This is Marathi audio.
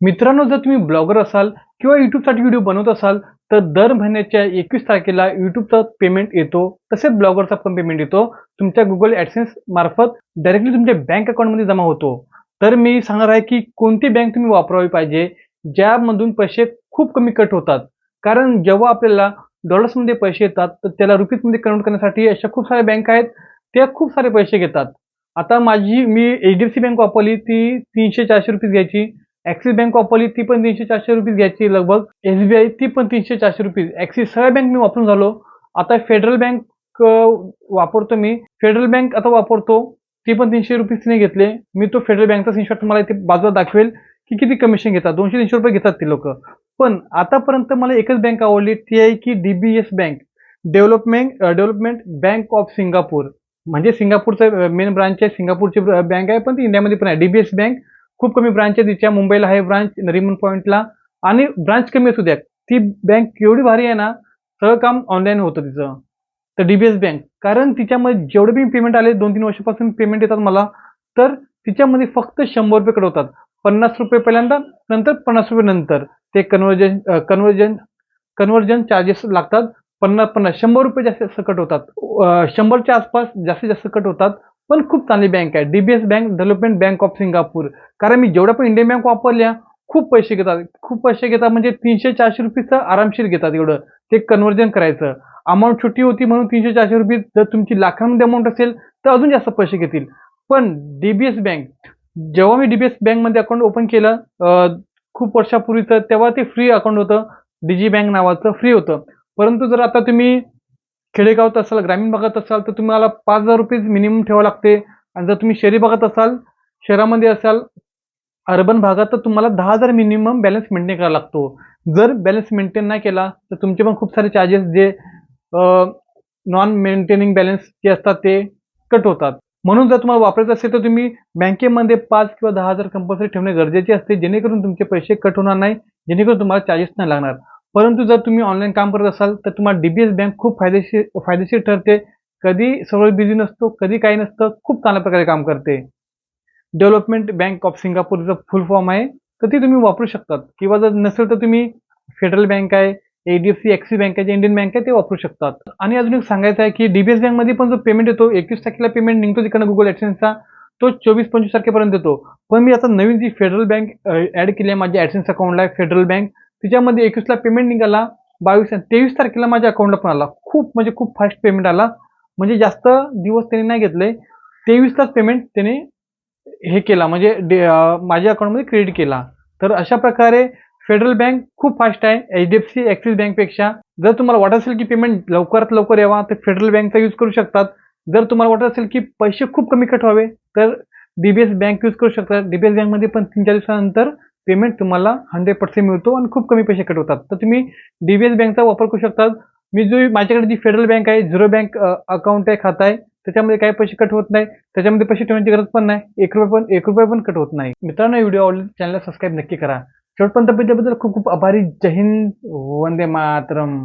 मित्रांनो जर तुम्ही ब्लॉगर असाल किंवा युट्यूबसाठी व्हिडिओ बनवत असाल तर दर महिन्याच्या एकवीस तारखेला युट्यूबचा पेमेंट येतो. तसेच ब्लॉगरचा पण पेमेंट येतो. तुमच्या गुगल ॲडसेन्स मार्फत डायरेक्टली तुमच्या बँक अकाउंटमध्ये जमा होतो. तर मी सांगणार आहे की कोणती बँक तुम्ही वापरावी पाहिजे ज्यामधून पैसे खूप कमी कट होतात. कारण जेव्हा आपल्याला डॉलर्समध्ये पैसे येतात तर त्याला रुपीजमध्ये कन्वर्ट करण्यासाठी अशा खूप साऱ्या बँक आहेत. त्या खूप सारे पैसे घेतात. आता माझी मी H D F C bank वापरली ती तीनशे चारशे रुपीज घ्यायची. ॲक्सिस बँक वापरली ती पण तीनशे चारशे रुपीज घ्यायची लगभग. एस बी आय ती पण तीनशे चारशे रुपीज. ऍक्सिस सगळ्या बँक मी वापरून झालो. आता फेडरल बँक वापरतो मी. फेडरल बँक आता वापरतो. ती पण तीनशे रुपीज तिने घेतले. मी तो फेडरल बँकचा स्क्रीनशॉट मला इथे बाजूला दाखवेल की किती कमिशन घेतात. दोनशे तीनशे रुपये घेतात ते लोक. पण आतापर्यंत मला एकच बँक आवडली. ती आहे की D B S bank development development bank of Singapore म्हणजे सिंगापूरचं मेन ब्रांच आहे. सिंगापूरची बँक आहे पण ती इंडियामध्ये पण आहे. डी बी एस बँक खूप कमी ब्रांच आहे तिच्या मुंबईला आहे ब्रांच नरिमन पॉईंटला आणि ब्रांच कमी असू द्या ती बँक एवढी भारी आहे ना सगळं काम ऑनलाईन होतं तिचं. तर डीबीएस बँक कारण तिच्यामध्ये जेवढे बी पेमेंट आले दोन तीन वर्षापासून पेमेंट येतात मला तर तिच्यामध्ये फक्त शंभर रुपये कट होतात. पन्नास रुपये पहिल्यांदा नंतर पन्नास रुपये नंतर. ते कन्वर्जन कन्वर्जन कन्वर्जन चार्जेस लागतात. पन्नास पन्नास शंभर रुपये जास्त कट होतात. शंभरच्या आसपास जास्तीत जास्त कट होतात. पण खूप चांगली बँक आहे. DBS bank development bank of Singapore कारण मी जेवढ्या पण इंडियन बँक वापरल्या खूप पैसे घेतात. खूप पैसे घेतात म्हणजे तीनशे चारशे रुपयेचं आरामशीर घेतात एवढं. ते कन्वर्जन करायचं. अमाऊंट छोटी होती म्हणून तीनशे चारशे रुपये जर तुमची लाखांमध्ये अमाऊंट असेल तर अजून जास्त पैसे घेतील. पण डीबीएस बँक जेव्हा मी डीबीएस बँकमध्ये अकाउंट ओपन केलं खूप वर्षापूर्वीचं तेव्हा ते फ्री अकाउंट होतं. डीजी बँक नावाचं फ्री होतं. परंतु जर आता तुम्ही खेडेगावात असाल ग्रामीण भागात असाल तर तुम्हाला पाच हजार रुपये मिनिमम ठेवावं लागते. आणि जर तुम्ही शहरी भागात असाल शहरामध्ये असाल अर्बन भागात तर तुम्हाला दहा हजार मिनिमम बॅलन्स मेंटेन करावा लागतो. जर बॅलन्स मेंटेन नाही केला तर तुमचे पण खूप सारे चार्जेस जे नॉन मेंटेनिंग बॅलन्स जे असतात ते कट होतात. म्हणून जर तुम्हाला वापरायचं असेल तर तुम्ही बँकेमध्ये पाच किंवा दहा हजार कंपल्सरी ठेवणे गरजेचे असते. जेणेकरून तुमचे पैसे कट होणार नाही जेणेकरून तुम्हाला चार्जेस नाही लागणार. परंतु जर तुम्ही ऑनलाईन काम करत असाल तर तुम्हाला डीबीएस बँक खूप फायदेशीर फायदेशीर ठरते. कधी सगळं बिझी नसतो कधी काही नसतं खूप चांगल्या प्रकारे काम करते. डेव्हलपमेंट बँक ऑफ सिंगापूरचं फुल फॉर्म आहे. तर ती तुम्ही वापरू शकतात. किंवा जर नसेल तर तुम्ही फेडरल बँक आहे एचडीएफसी एक्सिस बँक आहे जे इंडियन बँक आहे ते वापरू शकतात. आणि अजून एक सांगायचं आहे की डीबीएस बँकमध्ये पण जो पेमेंट येतो एकवीस तारखेला पेमेंट निघतो तिकडनं गुगल ॲडसेन्सचा तो चोवीस पंचवीस तारखेपर्यंत येतो. पण मी आता नवीन जी फेडरल बँक ॲड केली आहे माझ्या ॲडसेन्स अकाउंटला आहे फेडरल बँक तिच्यामध्ये एकवीसला पेमेंट निघाला बावीस तेवीस तारखेला माझ्या अकाउंटला पण आला. खूप म्हणजे खूप फास्ट पेमेंट आला. म्हणजे जास्त दिवस त्याने नाही घेतले. तेवीसलाच पेमेंट त्याने हे केला म्हणजे डे- माझ्या अकाउंटमध्ये क्रेडिट केला. तर अशा प्रकारे फेडरल बँक खूप फास्ट आहे H D F C Axis बँकपेक्षा जर तुम्हाला वाटत असेल की पेमेंट लवकरात लवकर यावा तर फेडरल बँकचा यूज करू शकतात. जर तुम्हाला वाटत असेल की पैसे खूप कमी कट व्हावे तर डीबीएस बँक यूज करू शकतात. डीबीएस बँकमध्ये पण तीन चार दिवसानंतर पेमेंट तुम्हाला हंड्रेड पर्सेंट मिळतो आणि खूप कमी पैसे कट होतात. तर तुम्ही डीबीएस बँकचा वापर करू शकतात. मी जो माझ्याकडे जी फेडरल बँक आहे झिरो बँक अकाउंट आहे खाता आहे त्याच्यामध्ये काही पैसे कट होत नाही. त्याच्यामध्ये पैसे ठेवण्याची गरज पण नाही. एक रुपये पण एक रुपये पण कट होत नाही. मित्रांनो व्हिडिओ आवडला चॅनलला सबस्क्राईब नक्की करा. शेवटपर्यंत बद्दल खूप खूप आभारी. जय हिंद. वंदे मातरम.